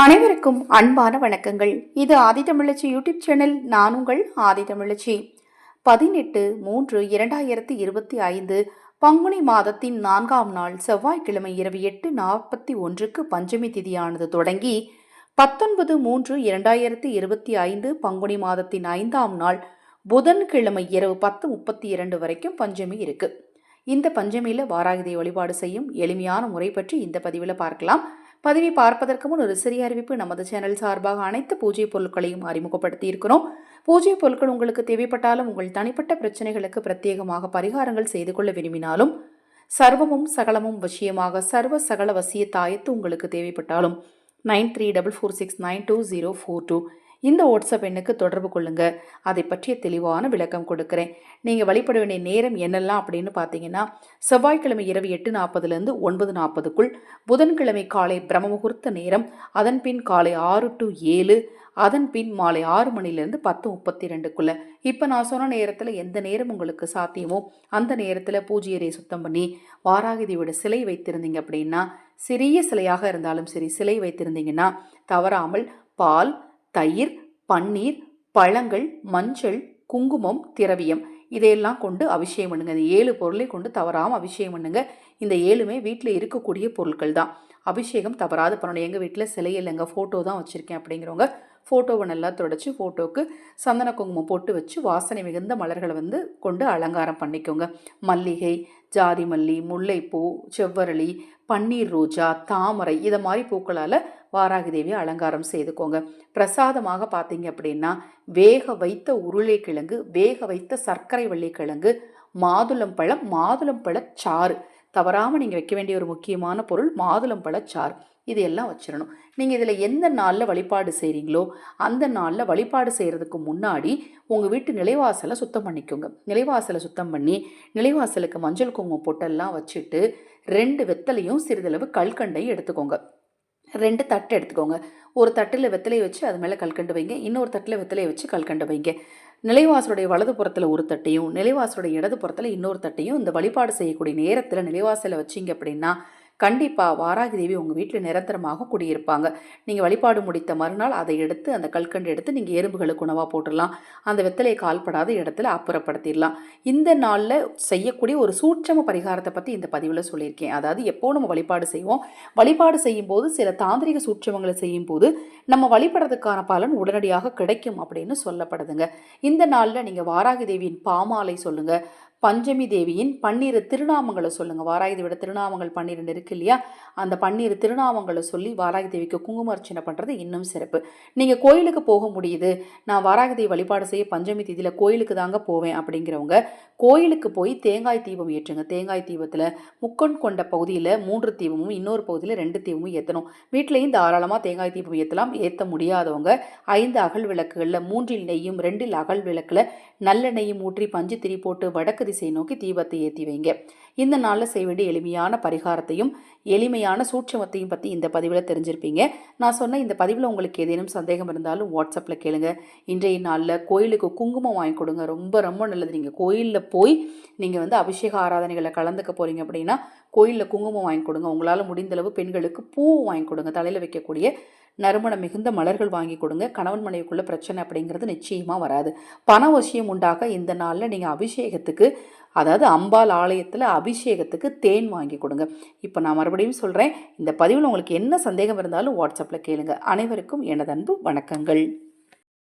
அனைவருக்கும் அன்பான வணக்கங்கள். இது ஆதிதமிழச்சி யூடியூப் சேனல் நான் உங்கள் ஆதிதமிழச்சி பதினெட்டு மூன்று இரண்டாயிரத்தி இருபத்தி ஐந்து பங்குனி மாதத்தின் நான்காம் நாள் செவ்வாய்க்கிழமை இரவு எட்டு நாற்பத்தி ஒன்றுக்கு பஞ்சமி திதியானது தொடங்கி பத்தொன்பது மூன்று இரண்டாயிரத்தி இருபத்தி ஐந்து பங்குனி மாதத்தின் ஐந்தாம் நாள் புதன்கிழமை இரவு பத்து முப்பத்தி இரண்டு வரைக்கும் பஞ்சமி இருக்கு. இந்த பஞ்சமியில் வாராகிதை வழிபாடு செய்யும் எளிமையான முறை பற்றி இந்த பதிவில் பார்க்கலாம். பதிவை பார்ப்பதற்கு முன் ஒரு சிறிய அறிவிப்பு. நமது சேனல் சார்பாக அனைத்து பூஜை பொருட்களையும் அறிமுகப்படுத்தி இருக்கிறோம் பூஜை பொருட்கள் உங்களுக்கு தேவைப்பட்டாலும் உங்கள் தனிப்பட்ட பிரச்சனைகளுக்கு பிரத்யேகமாக பரிகாரங்கள் செய்து கொள்ள விரும்பினாலும் சர்வமும் சகலமும் வசியமாக சர்வ சகல வசிய தாயத்து உங்களுக்கு தேவைப்பட்டாலும் nine three double four six nine two zero four two இந்த வாட்ஸ்அப் எண்ணுக்கு தொடர்பு கொள்ளுங்க. அதை பற்றிய தெளிவான விளக்கம் கொடுக்குறேன். நீங்கள் வழிபட வேண்டிய நேரம் என்னெல்லாம் அப்படின்னு பார்த்தீங்கன்னா செவ்வாய்க்கிழமை இரவு எட்டு நாற்பதுலேருந்து ஒன்பது நாற்பதுக்குள் புதன்கிழமை காலை பிரம்ம முகூர்த்த நேரம் அதன் பின் காலை ஆறு டு ஏழு அதன் பின் மாலை ஆறு மணிலேருந்து பத்து முப்பத்தி ரெண்டுக்குள்ளே இப்போ நான் சொன்ன நேரத்தில் எந்த நேரம் உங்களுக்கு சாத்தியமோ அந்த நேரத்தில் பூஜையறை சுத்தம் பண்ணி வாராகிதியோட சிலை வைத்திருந்தீங்க அப்படின்னா சிறிய சிலையாக இருந்தாலும் சரி சிலை வைத்திருந்தீங்கன்னா தவறாமல் பால் தயிர் பன்னீர் பழங்கள் மஞ்சள் குங்குமம் திரவியம். இதையெல்லாம் கொண்டு அபிஷேகம் பண்ணுங்க. இந்த ஏழு பொருளை கொண்டு தவறாமல் அபிஷேகம் பண்ணுங்க. இந்த ஏழுமே வீட்டில் இருக்கக்கூடிய பொருட்கள் தான். அபிஷேகம் தவறாது. பண்ணணும் எங்கள் வீட்டில் சிலை இல்லைங்க. ஃபோட்டோ தான் வச்சுருக்கேன் அப்படிங்கிறவங்க ஃபோட்டோவை நல்லா தொடச்சி ஃபோட்டோவுக்கு சந்தன குங்குமம் போட்டு வச்சு வாசனை மிகுந்த மலர்களை வந்து கொண்டு அலங்காரம் பண்ணிக்கோங்க. மல்லிகை ஜாதி மல்லி முல்லைப்பூ செவ்வரளி பன்னீர் ரோஜா தாமரை இதை மாதிரி பூக்களால் வாராகி தேவி அலங்காரம் செய்துக்கோங்க. பிரசாதமாக பார்த்தீங்க அப்படின்னா வேக வைத்த உருளைக்கிழங்கு வேக வைத்த சர்க்கரை வள்ளிக்கிழங்கு மாதுளம்பழம் மாதுளம்பழ சாறு. தவறாமல் நீங்கள் வைக்க வேண்டிய ஒரு முக்கியமான பொருள் மாதுளம்பழ சாறு. இது எல்லாம் வச்சிடணும் நீங்கள் இதில் எந்த நாளில் வழிபாடு செய்கிறீங்களோ அந்த நாளில் வழிபாடு செய்கிறதுக்கு முன்னாடி உங்கள் வீட்டு நிலைவாசலை சுத்தம் பண்ணிக்கோங்க. நிலைவாசலை சுத்தம் பண்ணி நிலைவாசலுக்கு மஞ்சள் குங்குமம் பொட்டெல்லாம் வச்சுட்டு ரெண்டு வெத்தலையும் சிறிதளவு கல்கண்டையும் எடுத்துக்கோங்க. ரெண்டு தட்டு எடுத்துக்கோங்க. ஒரு தட்டில் வெத்தலையை வச்சு அது மேலே கல்கண்டு வைங்க. இன்னொரு தட்டில் வெத்தலையை வச்சு கல்கண்டு வைங்க. நிலைவாசலுடைய வலது புறத்தில் ஒரு தட்டையும் நிலைவாசலுடைய இடது புறத்தில் இன்னொரு தட்டையும் இந்த வழிபாடு செய்யக்கூடிய நேரத்தில் நிலைவாசலை வச்சிங்க அப்படின்னா கண்டிப்பாக வாராகி தேவி உங்கள் வீட்டில் நிரந்தரமாக குடியிருப்பாங்க. நீங்கள் வழிபாடு முடித்த மறுநாள் அதை எடுத்து அந்த கல்கண்டு எடுத்து நீங்கள் எறும்புகளுக்கு உணவாக போட்டுடலாம். அந்த வெத்தலையை கால்படாத இடத்துல அப்புறப்படுத்திடலாம். இந்த நாளில் செய்யக்கூடிய ஒரு சூட்சம பரிகாரத்தை பற்றி இந்த பதிவில் சொல்லியிருக்கேன். அதாவது எப்போ நம்ம வழிபாடு செய்வோம்? வழிபாடு செய்யும்போது சில தாந்திரிக சூட்சமங்களை செய்யும்போது நம்ம வழிபடுறதுக்கான பலன் உடனடியாக கிடைக்கும் அப்படின்னு சொல்லப்படுதுங்க. இந்த நாளில் நீங்கள் வாராகி தேவியின் பாமாலை சொல்லுங்கள் பஞ்சமி தேவியின் பன்னிரு திருநாமங்களை சொல்லுங்கள் வாராகி தேவியோட திருநாமங்கள் பன்னிரெண்டு இருக்கு இல்லையா? அந்த பன்னிரு திருநாமங்களை சொல்லி வாராகி தேவிக்கு குங்கும அர்ச்சனை பண்ணுறது இன்னும் சிறப்பு. நீங்கள் கோயிலுக்கு போக முடியுது. நான் வாராகி தேவி வழிபாடு செய்ய பஞ்சமி தேதியில் கோயிலுக்கு தாங்க போவேன் அப்படிங்கிறவங்க கோயிலுக்கு போய் தேங்காய் தீபம் ஏற்றுங்க. தேங்காய் தீபத்தில் முக்கன் கொண்ட பகுதியில் மூன்று தீபமும் இன்னொரு பகுதியில் ரெண்டு தீபமும் ஏற்றணும் வீட்லேயும் தாராளமாக தேங்காய் தீபம் ஏற்றலாம் ஏற்ற முடியாதவங்க ஐந்து அகல் விளக்குகளில் மூன்றில் நெய்யும் ரெண்டில் அகல் விளக்கில் நல்ல நெய்யும் ஊற்றி பஞ்சு திரி போட்டு வடக்கு திசை நோக்கி தீபத்தை ஏற்றி வைங்க. இந்த நாளில் செய்ய வேண்டிய எளிமையான பரிகாரத்தையும் எளிமையான சூட்சமத்தையும் பற்றி இந்த பதிவில் தெரிஞ்சிருப்பீங்க. நான் சொன்ன இந்த பதிவில் உங்களுக்கு ஏதேனும் சந்தேகம் இருந்தாலும் வாட்ஸ்அப்பில் கேளுங்க. இன்றைய நாளில் கோயிலுக்கு குங்குமம் வாங்கி கொடுங்க. ரொம்ப ரொம்ப நல்லது. நீங்கள் கோயிலில் போய் நீங்கள் வந்து அபிஷேக ஆராதனைகளை கலந்துக்க போகிறீங்க அப்படின்னா கோயிலில் குங்குமம் வாங்கி கொடுங்க. உங்களால் முடிந்தளவு பெண்களுக்கு பூ வாங்கி கொடுங்க. தலையில் வைக்கக்கூடிய நறுமணம் மிகுந்த மலர்கள் வாங்கி கொடுங்க. கணவன் மனைவிக்குள்ள பிரச்சனை அப்படிங்கிறது நிச்சயமாக வராது. பண வசியம் உண்டாக இந்த நாளில் நீங்கள் அபிஷேகத்துக்கு அதாவது அம்பாள் ஆலயத்தில் அபிஷேகத்துக்கு தேன் வாங்கி கொடுங்க. இப்போ நான் மறுபடியும் சொல்கிறேன் இந்த பதிவில் உங்களுக்கு என்ன சந்தேகம் இருந்தாலும் வாட்ஸ்அப்பில் கேளுங்க. அனைவருக்கும் எனது அன்பு வணக்கங்கள்.